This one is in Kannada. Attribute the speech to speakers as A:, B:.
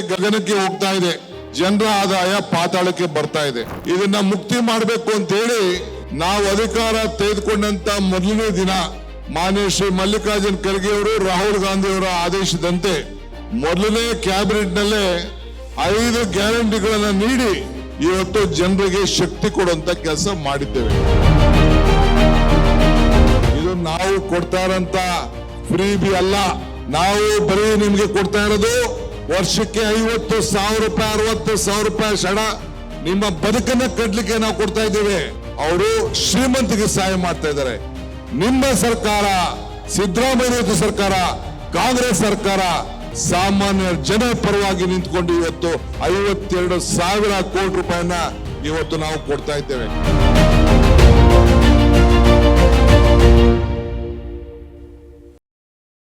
A: ಗಗನಕ್ಕೆ ಹೋಗ್ತಾ ಇದೆ. ಜನರ ಆದಾಯ ಪಾತಾಳಕ್ಕೆ ಬರ್ತಾ ಇದೆ. ಇದನ್ನ ಮುಕ್ತಿ ಮಾಡಬೇಕು ಅಂತ ಹೇಳಿ ನಾವು ಅಧಿಕಾರ ತೆಗೆದುಕೊಂಡಂತ ಮೊದಲನೇ ದಿನ ಮಾನ್ಯ ಶ್ರೀ ಮಲ್ಲಿಕಾರ್ಜುನ್ ಖರ್ಗೆ ಅವರು, ರಾಹುಲ್ ಗಾಂಧಿ ಅವರ ಆದೇಶದಂತೆ ಮೊದಲನೇ ಕ್ಯಾಬಿನೆಟ್ ನಲ್ಲೇ ಐದು ಗ್ಯಾರಂಟಿಗಳನ್ನ ನೀಡಿ ಇವತ್ತು ಜನರಿಗೆ ಶಕ್ತಿ ಕೊಡುವಂತ ಕೆಲಸ ಮಾಡಿದ್ದೇವೆ. ಇದು ನಾವು ಕೊಡ್ತಾ ಇರೋಂತ ಫ್ರೀ ಬಿ ಅಲ್ಲ. ನಾವು ಬರೀ ನಿಮ್ಗೆ ಕೊಡ್ತಾ ಇರೋದು ವರ್ಷಕ್ಕೆ ಐವತ್ತು ಸಾವಿರ ರೂಪಾಯಿ, ಅರವತ್ತು ಸಾವಿರ ರೂಪಾಯಿ ಶಡ ನಿಮ್ಮ ಬದುಕನ್ನ ಕಟ್ಲಿಕ್ಕೆ ನಾವು ಕೊಡ್ತಾ ಇದ್ದೇವೆ. ಅವರು ಶ್ರೀಮಂತಿಗೆ ಸಹಾಯ ಮಾಡ್ತಾ ಇದ್ದಾರೆ. ನಿಮ್ಮ ಸರ್ಕಾರ, ಸಿದ್ದರಾಮಯ್ಯ ಸರ್ಕಾರ, ಕಾಂಗ್ರೆಸ್ ಸರ್ಕಾರ ಸಾಮಾನ್ಯ ಜನ ಪರವಾಗಿ ನಿಂತ್ಕೊಂಡು ಇವತ್ತು ಐವತ್ತೆರಡು ಸಾವಿರ ಕೋಟಿ ರೂಪಾಯಿನ ಇವತ್ತು ನಾವು ಕೊಡ್ತಾ ಇದ್ದೇವೆ.